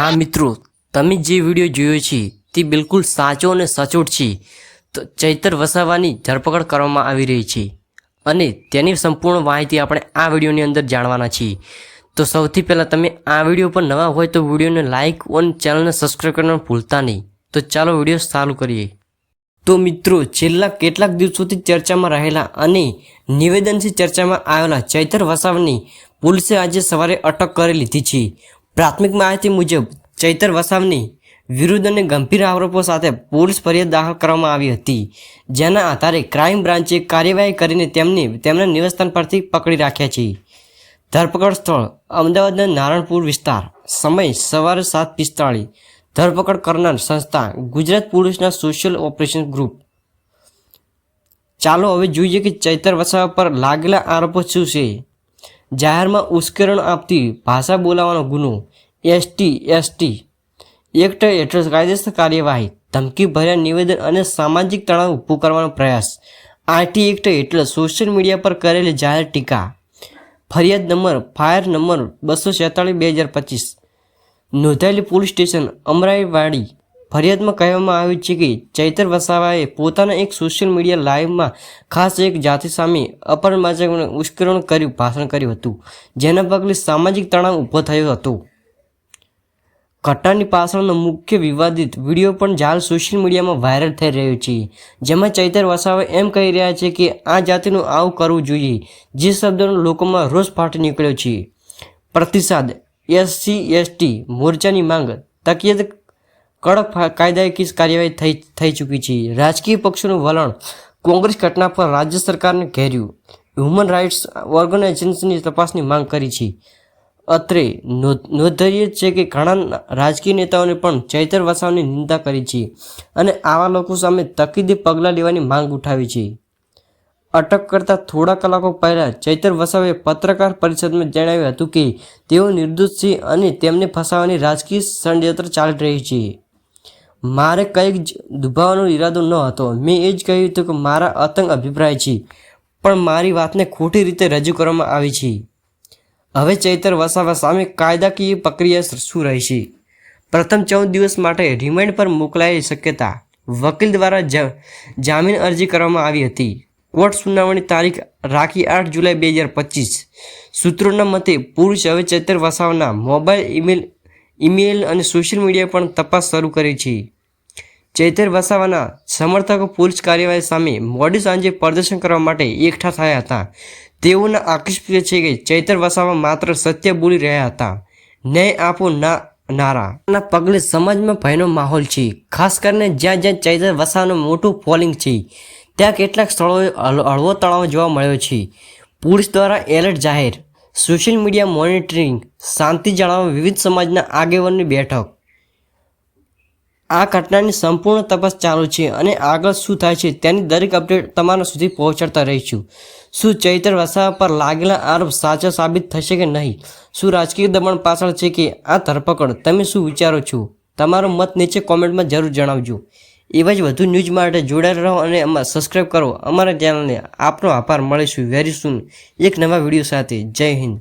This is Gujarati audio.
હા, મિત્રો, તમે જે વીડિયો જોયો છે, તે બિલકુલ સાચો અને સચોટ છે. તો ચૈતર વસાવાની ધરપકડ કરવામાં આવી રહી છે. અને તેની સંપૂર્ણ માહિતી આપણે આ વિડીયોની અંદર જાણવાના છીએ. તો સૌથી પહેલાં તમે આ વીડિયો પર નવા હોય તો વિડીયોને લાઇક અને ચેનલને સબસ્ક્રાઈબ કરવાનું ભૂલતા નહીં. તો ચાલો વીડિયો ચાલુ કરીએ. તો મિત્રો, છેલ્લા કેટલાક દિવસોથી ચર્ચામાં રહેલા અને નિવેદનથી ચર્ચામાં આવેલા ચૈતર વસાવાની પોલીસે આજે સવારે અટક કરી લીધી છે. પ્રાથમિક માહિતી મુજબ ચૈતર વસાવની વિરુદ્ધ અને ગંભીર આરોપો સાથે પોલીસ ફરિયાદ દાખલ કરવામાં આવી હતી, જેના આધારે ક્રાઇમ બ્રાન્ચે કાર્યવાહી કરીને તેમને તેમના નિવાસસ્થાન પરથી પકડી રાખ્યા છે. ધરપકડ સ્થળ અમદાવાદના નારણપુર વિસ્તાર, સમય સવારે સાત પિસ્તાળીસ. ધરપકડ કરનાર સંસ્થા, ગુજરાત પોલીસના સોશિયલ ઓપરેશન ગ્રુપ. ચાલો હવે જોઈએ કે ચૈતર વસાવા પર લાગેલા આરોપો શું છે. જાહેરમાં ઉશ્કેરણ આપતી ભાષા બોલાવવાનો ગુનો એસટી એસટી એક્ટ હેઠળ કાયદેસર કાર્યવાહી ધમકી ભર્યા નિવેદન અને સામાજિક તણાવ ઊભું કરવાનો પ્રયાસ. આરટી એક્ટ હેઠળ સોશિયલ મીડિયા પર કરેલી જાહેર ટીકા. ફરિયાદ નંબર, ફાયર નંબર બસો છેતાળીસ બે હજાર પચીસ. નોંધાયેલી પોલીસ સ્ટેશન અમરાઈવાડી ફરિયાદમાં કહેવામાં આવ્યું છે કે ચૈતર વસાવાએ પોતાના એક સોશિયલ મીડિયા લાઈવમાં ખાસ એક જાતિ સામે અપરમાજક ઉશ્કેરણ કર્યું, ભાષણ કર્યું હતું, જેના પગલે સામાજિક તણાવ ઊભો થયો હતો. ઘટનાની પાછળનો મુખ્ય વિવાદિત વીડિયો પણ જાલ સોશિયલ મીડિયામાં વાયરલ થઈ રહ્યો છે, જેમાં ચૈતર વસાવા એમ કહી રહ્યા છે કે આ જાતિનું આવું કરવું જોઈએ, જે શબ્દનો લોકોમાં રોષ ફાટી નીકળ્યો છે. પ્રતિસાદ, એસસી, એસટી, મોરચાની માંગ તકિયત કડક કાયદાકીય કાર્યવાહી થઈ થઈ ચૂકી છે. રાજકીય પક્ષોનું વલણ કોંગ્રેસ ઘટના પર રાજ્ય સરકારને ઘેર્યું. હ્યુમન રાઇટ્સ ઓર્ગેનાઇઝેશનની તપાસની માંગ કરી છે. અત્રે નોંધનીય છે કે ઘણા રાજકીય નેતાઓને પણ ચૈતર વસાવની નિંદા કરી છે અને આવા લોકો સામે તકીદી પગલાં લેવાની માંગ ઉઠાવી છે. અટક કરતા થોડા કલાકો પહેલાં ચૈતર વસાવે પત્રકાર પરિષદમાં જણાવ્યું હતું કે તેઓ નિર્દોષ છે અને તેમને ફસાવવાની રાજકીય ષડયંત્ર ચાલી રહી છે. મારે કંઈક જ દુભાવવાનો ઈરાદો ન હતો. મેં એ જ કહ્યું હતું કે મારા અતંગ અભિપ્રાય છે, પણ મારી વાતને ખોટી રીતે રજૂ કરવામાં આવી છે. હવે ચૈતર વસાવા સામે કાયદાકીય પ્રક્રિયા શું રહેશે? પ્રથમ ચૌદ દિવસ માટે રિમાન્ડ પર મોકલાયેલી શક્યતા. વકીલ દ્વારા જામીન અરજી કરવામાં આવી હતી. કોર્ટ સુનાવણી તારીખ રાખી આઠ જુલાઈ બે હજાર પચીસ. સૂત્રોના મતે પુરુષ હવે ચૈતર વસાવાના મોબાઈલ ઈમેલ ઈમેલ અને સોશિયલ મીડિયા પણ તપાસ શરૂ કરી છે. ચૈતર વસાવાના સમર્થકો પોલીસ કાર્યવાહી સામે મોડી સાંજે પ્રદર્શન કરવા માટે એકઠા થયા હતા. તેઓના આક્ષેપ છે કે ચૈતર વસાવા માત્ર સત્ય બોલી રહ્યા હતા. ન્યાય આપો ના નારાના પગલે સમાજમાં ભયનો માહોલ છે. ખાસ કરીને જ્યાં જ્યાં ચૈતર વસાવાનું મોટું ફોલિંગ છે, ત્યાં કેટલાક સ્થળોએ હળવો તળાવ જોવા મળ્યો છે. પોલીસ દ્વારા એલર્ટ જાહેર સોશિયલ મીડિયા મોનિટરિંગ, શાંતિ જાળવવા વિવિધ સમાજના આગેવાનની બેઠક. આ ઘટનાની સંપૂર્ણ તપાસ ચાલુ છે અને આગળ શું થાય છે તેની દરેક અપડેટ તમારા સુધી પહોંચાડતા રહીશું. શું ચૈતર વસાવા પર લાગેલા આરોપ સાચા સાબિત થશે કે નહીં? શું રાજકીય દબાણ પાછળ છે કે આ ધરપકડ? તમે શું વિચારો છો? તમારો મત નીચે કોમેન્ટમાં જરૂર જણાવજો. એવા જ વધુ ન્યૂઝ માટે જોડાયેલા રહો અને અમારે સબસ્ક્રાઈબ કરો. અમારા ચેનલને આપનો આભાર. મળીશું વેરી સુન એક નવા વીડિયો સાથે. જય હિન્દ.